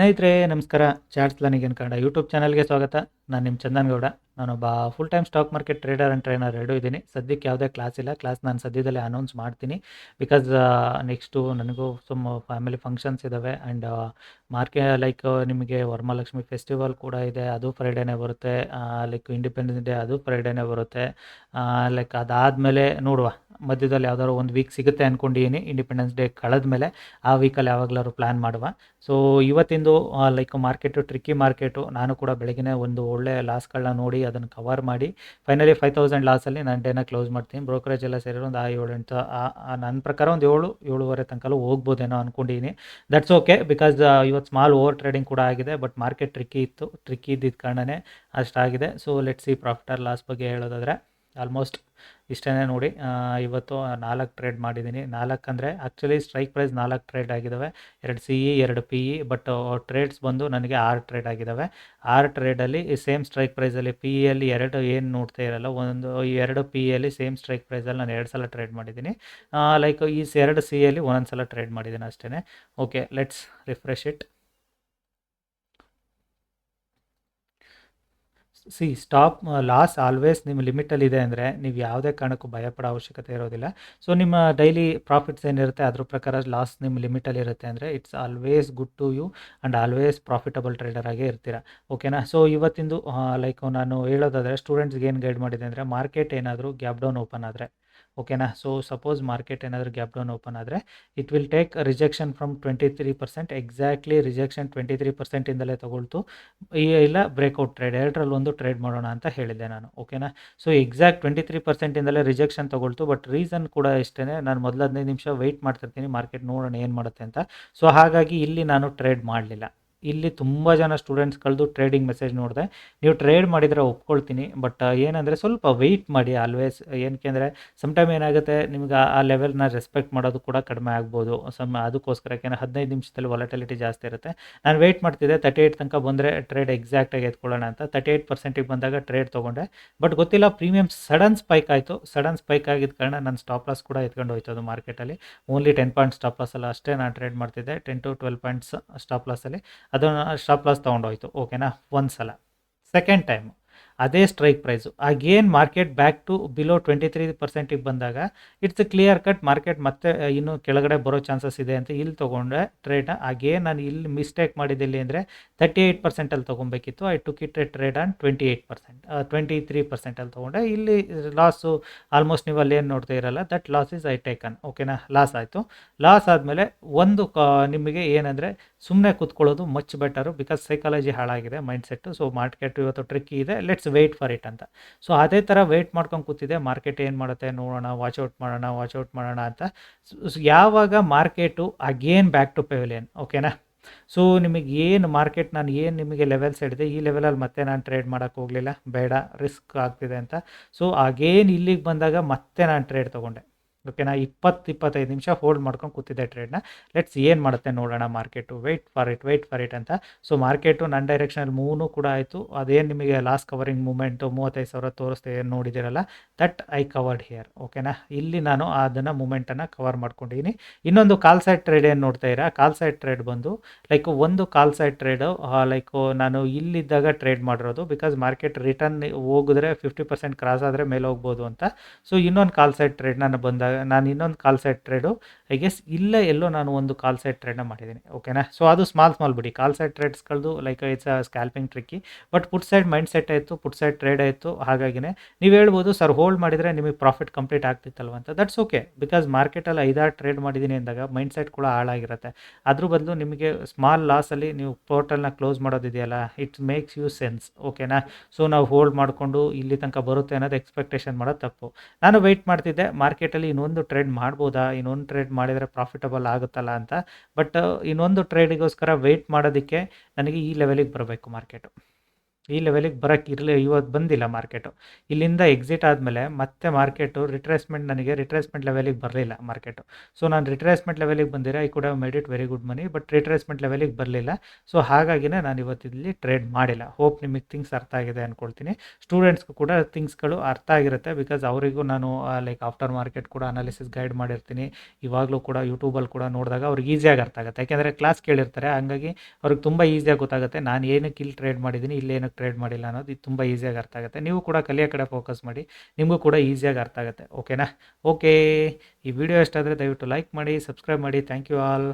ಸ್ನೇಹಿತರೆ, ನಮಸ್ಕಾರ. Charts ಲನಿಗೇನು Kannada YouTube ಚಾನಲ್ಗೆ ಸ್ವಾಗತ. ನಾನು ನಿಮ್ಮ ಚಂದನ್ ಗೌಡ ನಾನೊಬ್ಬ full time stock market trader and trainer ಎರಡೂ ಇದ್ದೀನಿ. ಸದ್ಯಕ್ಕೆ ಯಾವುದೇ ಕ್ಲಾಸ್ ಇಲ್ಲ. ಕ್ಲಾಸ್ ನಾನು ಸದ್ಯದಲ್ಲೇ ಅನೌನ್ಸ್ ಮಾಡ್ತೀನಿ. ಬಿಕಾಸ್ ನೆಕ್ಸ್ಟು ನನಗೂ ಸುಮ್ಮ ಫ್ಯಾಮಿಲಿ ಫಂಕ್ಷನ್ಸ್ ಇದ್ದಾವೆ ಆ್ಯಂಡ್ ಮಾರ್ಕೆ ಲೈಕ್ ನಿಮಗೆ ವರಮಹಾಲಕ್ಷ್ಮಿ ಫೆಸ್ಟಿವಲ್ ಕೂಡ ಇದೆ. ಅದು ಫ್ರೈಡೇನೇ ಬರುತ್ತೆ. ಲೈಕ್ ಇಂಡಿಪೆಂಡೆನ್ಸ್ ಡೇ ಅದು ಫ್ರೈಡೇನೇ ಬರುತ್ತೆ. ಲೈಕ್ ಅದಾದಮೇಲೆ ನೋಡುವ. ಮಧ್ಯದಲ್ಲಿ ಯಾವ್ದಾದ್ರು ಒಂದು ವೀಕ್ ಸಿಗುತ್ತೆ ಅಂದ್ಕೊಂಡಿದ್ದೀನಿ ಇಂಡಿಪೆಂಡೆನ್ಸ್ ಡೇ ಕಳೆದ ಮೇಲೆ. ಆ ವೀಕಲ್ಲಿ ಯಾವಾಗಲಾದ್ರು ಪ್ಲ್ಯಾನ್ ಮಾಡುವ. ಸೊ ಇವತ್ತಿಂದು ಲೈಕ್ ಮಾರ್ಕೆಟು ಟ್ರಿಕ್ಕಿ ಮಾರ್ಕೆಟು ನಾನು ಕೂಡ ಬೆಳಗ್ಗೆ ಒಂದು ಒಳ್ಳೆ ಲಾಸ್ಗಳನ್ನ ನೋಡಿ ಅದನ್ನು ಕವರ್ ಮಾಡಿ ಫೈನಲಿ ಫೈವ್ ತೌಸಂಡ್ ಲಾಸಲ್ಲಿ ನಾನು ಡೇನ ಕ್ಲೋಸ್ ಮಾಡ್ತೀನಿ. ಬ್ರೋಕರೇಜ್ ಎಲ್ಲ ಸೇರಿ ಒಂದು ಆ ಏಳು, ಎಂಟು ನನ್ನ ಪ್ರಕಾರ ಒಂದು ಏಳು, ಏಳುವರೆ ತನಕ ಹೋಗ್ಬೋದೇನೋ ಅಂದ್ಕೊಂಡಿದ್ದೀನಿ ದಟ್ಸ್ ಓಕೆ ಬಿಕಾಸ್ ಇವತ್ತು ಸ್ಮಾಲ್ ಓವರ್ ಟ್ರೇಡಿಂಗ್ ಕೂಡ ಆಗಿದೆ ಬಟ್ ಮಾರ್ಕೆಟ್ ಟ್ರಿಕ್ಕಿ ಇತ್ತು ಟ್ರಿಕ್ಕಿ ಇದ್ದಿದ್ದ ಕಾರಣನೇ ಅಷ್ಟಾಗಿದೆ. So let see profit or loss ಬಗ್ಗೆ ಹೇಳೋದಾದರೆ ಆಲ್ಮೋಸ್ಟ್ ಇಷ್ಟೇ ನೋಡಿ ಇವತ್ತು ನಾಲ್ಕು ಟ್ರೇಡ್ ಮಾಡಿದ್ದೀನಿ. ನಾಲ್ಕು ಅಂದರೆ ಆ್ಯಕ್ಚುಲಿ ಸ್ಟ್ರೈಕ್ ಪ್ರೈಸ್ ನಾಲ್ಕು ಟ್ರೇಡ್ ಆಗಿದ್ದಾವೆ ಎರಡು ಸಿ ಇ ಎರಡು ಪಿ ಇ ಬಟ್ ಟ್ರೇಡ್ಸ್ ಬಂದು ನನಗೆ ಆರು ಟ್ರೇಡ್ ಆಗಿದ್ದಾವೆ ಆರು ಟ್ರೇಡಲ್ಲಿ ಸೇಮ್ ಸ್ಟ್ರೈಕ್ ಪ್ರೈಸಲ್ಲಿ ಪಿ ಇಯಲ್ಲಿ ಎರಡು ಏನು ನೋಡ್ತಾ ಇರಲ್ಲ, ಒಂದು, ಎರಡು ಪಿ ಇಯಲ್ಲಿ ಸೇಮ್ ಸ್ಟ್ರೈಕ್ ಪ್ರೈಸಲ್ಲಿ ನಾನು ಎರಡು ಸಲ ಟ್ರೇಡ್ ಮಾಡಿದ್ದೀನಿ. ಲೈಕ್ ಈ ಎರಡು ಸಿ ಇಯಲ್ಲಿ ಒಂದೊಂದು ಸಲ ಟ್ರೇಡ್ ಮಾಡಿದ್ದೀನಿ ಅಷ್ಟೇ okay let's refresh it see stop loss always ನಿಮ್ಮ ಲಿಮಿಟಲ್ಲಿದೆ ಅಂದರೆ ನೀವು ಯಾವುದೇ ಕಾರಣಕ್ಕೂ ಭಯಪಡೋ ಅವಶ್ಯಕತೆ ಇರೋದಿಲ್ಲ. ಸೊ ನಿಮ್ಮ ಡೈಲಿ ಪ್ರಾಫಿಟ್ಸ್ ಏನಿರುತ್ತೆ ಅದ್ರ ಪ್ರಕಾರ ಲಾಸ್ ನಿಮ್ಮ ಲಿಮಿಟಲ್ಲಿ ಇರುತ್ತೆ ಅಂದರೆ it's always good to you and always profitable trader ಆಗೇ ಇರ್ತೀರ. ಓಕೆನಾ ಸೊ ಇವತ್ತಿಂದು ಲೈಕ್ ನಾನು ಹೇಳೋದಾದರೆ ಸ್ಟೂಡೆಂಟ್ಸ್ಗೆ ಏನು ಗೈಡ್ ಮಾಡಿದೆ ಅಂದರೆ ಮಾರ್ಕೆಟ್ ಏನಾದರೂ ಗ್ಯಾಪ್ ಡೌನ್ ಓಪನ್ ಆದರೆ. ಓಕೆನಾ ಸೊ ಸಪೋಸ್ ಮಾರ್ಕೆಟ್ ಏನಾದರೂ ಗ್ಯಾಪ್ ಡೌನ್ ಓಪನ್ ಆದರೆ it will take rejection from twenty three percent exactly rejection twenty three ಪರ್ಸೆಂಟಿಂದಲೇ ತಗೊಳ್ತು. ಈ, ಇಲ್ಲ ಬ್ರೇಕ್ಔಟ್ ಟ್ರೇಡ್ ಎರಡರಲ್ಲಿ ಒಂದು ಟ್ರೇಡ್ ಮಾಡೋಣ ಅಂತ ಹೇಳಿದ್ದೆ ನಾನು. ಓಕೆನಾ ಸೊ ಎಕ್ಸಾಕ್ಟ್ ಟ್ವೆಂಟಿ ತ್ರೀ ಪರ್ಸೆಂಟಿಂದಲೇ ರಿಜೆಕ್ಷನ್ ತಗೊಳ್ತು ಬಟ್ ರೀಸನ್ ಕೂಡ ಇಷ್ಟೇ ನಾನು ಮೊದಲು ಹದಿನೈದು ನಿಮಿಷ ವೆಯ್ಟ್ ಮಾಡ್ತಿರ್ತೀನಿ ಮಾರ್ಕೆಟ್ ನೋಡೋಣ ಏನು ಮಾಡುತ್ತೆ ಅಂತ. ಸೊ ಹಾಗಾಗಿ ಇಲ್ಲಿ ನಾನು ಟ್ರೇಡ್ ಮಾಡಲಿಲ್ಲ. ಇಲ್ಲಿ ತುಂಬ ಜನ ಸ್ಟೂಡೆಂಟ್ಸ್ ಕಳೆದು ಟ್ರೇಡಿಂಗ್ ಮೆಸೇಜ್ ನೋಡಿದೆ. ನೀವು ಟ್ರೇಡ್ ಮಾಡಿದರೆ ಒಪ್ಕೊಳ್ತೀನಿ ಬಟ್ ಏನಂದರೆ ಸ್ವಲ್ಪ ವೆಯ್ಟ್ ಮಾಡಿ ಆಲ್ವೇಸ್ ಏನಕ್ಕೆ ಅಂದರೆ ಸಮ್ಟೈಮ್ ಏನಾಗುತ್ತೆ, ನಿಮ್ಗೆ ಆ- ಲೆವೆಲ್ನ ರೆಸ್ಪೆಕ್ಟ್ ಮಾಡೋದು ಕೂಡ ಕಡಿಮೆ ಆಗ್ಬೋದು. ಸಮ, ಅದಕ್ಕೋಸ್ಕರ ಯಾಕೆಂದರೆ ಹದಿನೈದು ನಿಮಿಷದಲ್ಲಿ ವಾಲಟಿಲಿಟಿ ಜಾಸ್ತಿ ಇರುತ್ತೆ. ನಾನು ವೆಯ್ಟ್ ಮಾಡ್ತಿದ್ದೆ ತರ್ಟಿ ಏಯ್ಟ್ ತನಕ ಬಂದರೆ ಟ್ರೇಡ್ ಎಕ್ಸಾಕ್ಟಾಗಿ ಎತ್ಕೊಳ್ಳೋಣ ಅಂತ. ತರ್ಟಿ ಏಯ್ಟ್ ಪರ್ಸೆಂಟಿಗೆ ಬಂದಾಗ ಟ್ರೇಡ್ ತೊಗೊಂಡೆ. ಬಟ್ ಗೊತ್ತಿಲ್ಲ ಪ್ರೀಮಿಯಮ್ ಸಡನ್ ಸ್ಪೈಕ್ ಆಯಿತು. ಸಡನ್ ಸ್ಪೈಕ್ ಆಗಿದ್ದ ಕಾರಣ ನನ್ನ ಸ್ಟಾಪ್ ಲಾಸ್ ಕೂಡ ಎತ್ಕೊಂಡು ಹೋಯ್ತು ಅದು ಮಾರ್ಕೆಟಲ್ಲಿ only ten point stop loss ಅಲ್ಲ ಅಷ್ಟೇ ನಾನು ಟ್ರೇಡ್ ಮಾಡ್ತಿದ್ದೆ. Ten to twelve points stop ಲಾಸಲ್ಲಿ ಅದನ್ನು ಸ್ಟಾಪ್ ಲಾಸ್ ತೊಗೊಂಡೋಯ್ತು. ಓಕೆನಾ ಒಂದು ಸಲ. ಸೆಕೆಂಡ್ ಟೈಮು ಅದೇ strike price again market back to below twenty three ಪರ್ಸೆಂಟಿಗೆ ಬಂದಾಗ ಇಟ್ಸ್ ಕ್ಲಿಯರ್ ಕಟ್ ಮಾರ್ಕೆಟ್ ಮತ್ತೆ ಇನ್ನೂ ಕೆಳಗಡೆ ಬರೋ ಚಾನ್ಸಸ್ ಇದೆ ಅಂತ ಇಲ್ಲಿ ತೊಗೊಂಡೆ ಟ್ರೇಡ್ನ ಆಗೇನ್ ನಾನು ಇಲ್ಲಿ ಮಿಸ್ಟೇಕ್ ಮಾಡಿದ್ದಿಲ್ಲಿ ಅಂದರೆ ತರ್ಟಿ ಏಯ್ಟ್ ಪರ್ಸೆಂಟಲ್ಲಿ ತೊಗೊಬೇಕಿತ್ತು. I took it a trade on twenty eight percent twenty three ಪರ್ಸೆಂಟಲ್ಲಿ ತೊಗೊಂಡೆ. ಇಲ್ಲಿ ಲಾಸು ಆಲ್ಮೋಸ್ಟ್ ನೀವು ಅಲ್ಲಿ ಏನು ನೋಡ್ತಾ ಇರಲ್ಲ that loss is I taken ಓಕೆನಾ ಲಾಸ್ ಆಯಿತು. ಲಾಸ್ ಆದಮೇಲೆ ಒಂದು, ಕಾ, ನಿಮಗೆ ಏನಂದರೆ ಸುಮ್ಮನೆ ಕೂತ್ಕೊಳ್ಳೋದು ಮಚ್ ಬೆಟರು ಬಿಕಾಸ್ ಸೈಕಾಲಜಿ ಹಾಳಾಗಿದೆ ಮೈಂಡ್ಸೆಟ್ಟು ಸೊ ಮಾರ್ಕೆಟ್ ಇವತ್ತು ಟ್ರಿಕ್ಕಿ ಇದೆ. ಲೆಟ್ಸ್ ವೆಯ್ಟ್ ಫಾರ್ ಇಟ್ ಅಂತ. ಸೊ ಅದೇ ಥರ ವೆಯ್ಟ್ ಮಾಡ್ಕೊಂಡು ಕೂತಿದೆ ಮಾರ್ಕೆಟ್ ಏನು ಮಾಡುತ್ತೆ ನೋಡೋಣ ವಾಚ್ ಔಟ್ ಮಾಡೋಣ ವಾಚ್ ಔಟ್ ಮಾಡೋಣ ಅಂತ. ಯಾವಾಗ market again back to pavilion ಓಕೆನಾ ಸೊ ನಿಮಗೆ ಏನು ಮಾರ್ಕೆಟ್ ನಾನು ಏನು ನಿಮಗೆ ಲೆವೆಲ್ಸ್ ಹೇಳಿದೆ, ಈ ಲೆವೆಲಲ್ಲಿ ಮತ್ತೆ ನಾನು ಟ್ರೇಡ್ ಮಾಡೋಕ್ಕೆ ಹೋಗಲಿಲ್ಲ. ಬೇಡ ರಿಸ್ಕ್ ಆಗ್ತಿದೆ ಅಂತ. ಸೊ ಅಗೇನ್ ಇಲ್ಲಿಗೆ ಬಂದಾಗ ಮತ್ತೆ ನಾನು ಟ್ರೇಡ್ ತೊಗೊಂಡೆ. ಓಕೆನಾ? ಇಪ್ಪತ್ತು, ಇಪ್ಪತ್ತೈದು ನಿಮಿಷ ಹೋಲ್ಡ್ ಮಾಡ್ಕೊಂಡು ಕೂತಿದ್ದೆ ಟ್ರೇಡ್ನ ಲೆಟ್ಸ್ ಏನು ಮಾಡುತ್ತೆ ನೋಡೋಣ market wait for it wait for it ಅಂತ. ಸೊ ಮಾರ್ಕೆಟು ನನ್ನ ಡೈರೆಕ್ಷನಲ್ಲಿ ಮೂನು ಕೂಡ ಆಯಿತು. ಅದೇನು ನಿಮಗೆ ಲಾಸ್ಟ್ ಕವರಿಂಗ್ ಮೂಮೆಂಟು ಮೂವತ್ತೈದು ಸಾವಿರ ತೋರಿಸ್ತೆ ಏನು ನೋಡಿದ್ದೀರಲ್ಲ ದಟ್ ಐ ಕವರ್ಡ್ ಹಿಯರ್ ಓಕೆನಾ? ಇಲ್ಲಿ ನಾನು ಅದನ್ನು ಮೂಮೆಂಟನ್ನು ಕವರ್ ಮಾಡ್ಕೊಂಡಿದ್ದೀನಿ ಇನ್ನೊಂದು ಕಾಲ್ ಸೈಡ್ ಟ್ರೇಡ್ ಏನು ನೋಡ್ತಾ ಇರಾ ಕಾಲ್ ಸೈಡ್ ಟ್ರೇಡ್ ಬಂದು ಲೈಕ್ ಒಂದು ಕಾಲ್ ಸೈಡ್ ಟ್ರೇಡು ಲೈಕ್ ನಾನು ಇಲ್ಲಿದ್ದಾಗ ಟ್ರೇಡ್ ಮಾಡಿರೋದು ಬಿಕಾಸ್ ಮಾರ್ಕೆಟ್ ರಿಟರ್ನ್ ಹೋಗಿದ್ರೆ ಫಿಫ್ಟಿ ಪರ್ಸೆಂಟ್ ಕ್ರಾಸ್ ಆದರೆ ಮೇಲೆ ಹೋಗ್ಬೋದು ಅಂತ. ಸೊ ಇನ್ನೊಂದು ಕಾಲ್ ಸೈಡ್ ಟ್ರೇಡ್ ನಾನು ಬಂದಾಗ ನಾನು ಇನ್ನೊಂದು call side trade I guess ಇಲ್ಲೇ ಎಲ್ಲೋ ನಾನು ಒಂದು ಕಾಲ್ ಸೈಡ್ ಟ್ರೇಡ್ನ ಮಾಡಿದ್ದೀನಿ ಓಕೆನಾ ಸೊ ಅದು ಸ್ಮಾಲ್ ಸ್ಮಾಲ್ ಬಿಡಿ. Call side ಟ್ರೇಡ್ಸ್ಗಳದ್ದು like it's a scalping tricky but put side mind set ಆಯಿತು ಪುಟ್ ಸೈಡ್ ಟ್ರೇಡ್ ಆಯಿತು, ಹಾಗಾಗಿನೇ. ನೀವು ಹೇಳ್ಬೋದು ಸರ್ ಹೋಲ್ಡ್ ಮಾಡಿದರೆ ನಿಮಗೆ ಪ್ರಾಫಿಟ್ ಕಂಪ್ಲೀಟ್ ಆಗ್ತಿತ್ತಲ್ವ? ಅಂತ. ದಟ್ಸ್ ಓಕೆ ಬಿಕಾಸ್ ಮಾರ್ಕೆಟಲ್ಲಿ ಐದಾರು ಟ್ರೇಡ್ ಮಾಡಿದ್ದೀನಿ ಅಂದಾಗ ಮೈಂಡ್ ಸೆಟ್ ಕೂಡ ಹಾಳಾಗಿರುತ್ತೆ. ಅದ್ರ ಬದಲು ನಿಮಗೆ ಸ್ಮಾಲ್ ಲಾಸಲ್ಲಿ ನೀವು ಪೋರ್ಟಲ್ನ ಕ್ಲೋಸ್ ಮಾಡೋದಿದೆಯಲ್ಲ ಇಟ್ ಮೇಕ್ಸ್ ಯು ಸೆನ್ಸ್ ಓಕೆನಾ ಸೊ ನಾವು ಹೋಲ್ಡ್ ಮಾಡಿಕೊಂಡು ಇಲ್ಲಿ ತನಕ ಬರುತ್ತೆ ಅನ್ನೋದು ಎಕ್ಸ್ಪೆಕ್ಟೇಷನ್ ಮಾಡೋದು ತಪ್ಪು. ನಾನು ವೆಯ್ಟ್ ಮಾಡ್ತಿದ್ದೆ ಮಾರ್ಕೆಟಲ್ಲಿ ಇನ್ನೊಂದು ಟ್ರೇಡ್ ಮಾಡ್ಬೋದಾ? ಇನ್ನೊಂದು ಟ್ರೇಡ್ ಮಾಡಿದರೆ ಪ್ರಾಫಿಟಬಲ್ ಆಗುತ್ತಲ್ಲ ಅಂತ. ಬಟ್ ಇನ್ನೊಂದು ಟ್ರೇಡಿಗೋಸ್ಕರ ವೆಯ್ಟ್ ಮಾಡೋದಕ್ಕೆ ನನಗೆ ಈ ಲೆವೆಲಿಗೆ ಬರಬೇಕು ಮಾರ್ಕೆಟು ಈ ಲೆವೆಲಿಗೆ ಬರೋಕ್ಕೆ ಇರಲಿ ಇವತ್ತು ಬಂದಿಲ್ಲ ಮಾರ್ಕೆಟು ಇಲ್ಲಿಂದ ಎಕ್ಸಿಟ್ ಆದಮೇಲೆ ಮತ್ತೆ ಮಾರ್ಕೆಟು ರಿಟ್ರೇಸ್ಮೆಂಟ್ ನನಗೆ ರಿಟ್ರೇಸ್ಮೆಂಟ್ ಲೆವೆಲಿಗೆ ಬರಲಿಲ್ಲ ಮಾರ್ಕೆಟು ಸೊ ನಾನು ರಿಟ್ರೇಸ್ಮೆಂಟ್ ಲೆವೆಲಿಗೆ ಬಂದಿರ ಐ ಕೂಡ made it very good money but retracement ಲೆವೆಲಿಗೆ ಬರಲಿಲ್ಲ. ಸೊ ಹಾಗಾಗಿನೇ ನಾನು ಇವತ್ತು ಇಲ್ಲಿ ಟ್ರೇಡ್ ಮಾಡಿಲ್ಲ. ಹೋಪ್ ನಿಮಗೆ ಥಿಂಗ್ಸ್ ಅರ್ಥ ಆಗಿದೆ ಅಂದ್ಕೊಳ್ತೀನಿ ಸ್ಟೂಡೆಂಟ್ಸ್ಗೂ ಕೂಡ ಥಿಂಗ್ಸ್ಗಳು ಅರ್ಥ ಆಗಿರುತ್ತೆ ಬಿಕಾಸ್ ಅವರಿಗೂ ನಾನು ಲೈಕ್ ಆಫ್ಟರ್ ಮಾರ್ಕೆಟ್ ಕೂಡ ಅನಾಲಿಸಿಸ್ ಗೈಡ್ ಮಾಡಿರ್ತೀನಿ. ಇವಾಗಲೂ ಕೂಡ ಯೂಟ್ಯೂಬಲ್ಲಿ ಕೂಡ ನೋಡಿದಾಗ ಅವ್ರಿಗೆ ಈಸಿಯಾಗಿ ಅರ್ಥ ಆಗುತ್ತೆ. ಯಾಕೆಂದರೆ ಕ್ಲಾಸ್ ಕೇಳಿರ್ತಾರೆ, ಹಾಗಾಗಿ ಅವ್ರಿಗೆ ತುಂಬ ಈಸಿಯಾಗಿ ಗೊತ್ತಾಗುತ್ತೆ. ನಾನು ಏನಕ್ಕೆ ಇಲ್ಲಿ ಟ್ರೇಡ್ ಮಾಡಿದ್ದೀನಿ ಇಲ್ಲಿ ಏನಕ್ಕೆ ಟ್ರೇಡ್ ಮಾಡಿಲ್ಲ ಅನ್ನೋದು ಇದು ತುಂಬ ಈಸಿಯಾಗಿ ಅರ್ಥ ಆಗುತ್ತೆ. ನೀವು ಕೂಡ ಕಲಿಯೋ ಕಡೆ ಫೋಕಸ್ ಮಾಡಿ, ನಿಮಗೂ ಕೂಡ ಈಸಿಯಾಗಿ ಅರ್ಥ ಆಗುತ್ತೆ. ಓಕೆನಾ ಓಕೆ ಈ ವಿಡಿಯೋ ಇಷ್ಟ ಆದರೆ ದಯವಿಟ್ಟು ಲೈಕ್ ಮಾಡಿ ಸಬ್ಸ್ಕ್ರೈಬ್ ಮಾಡಿ. Thank you all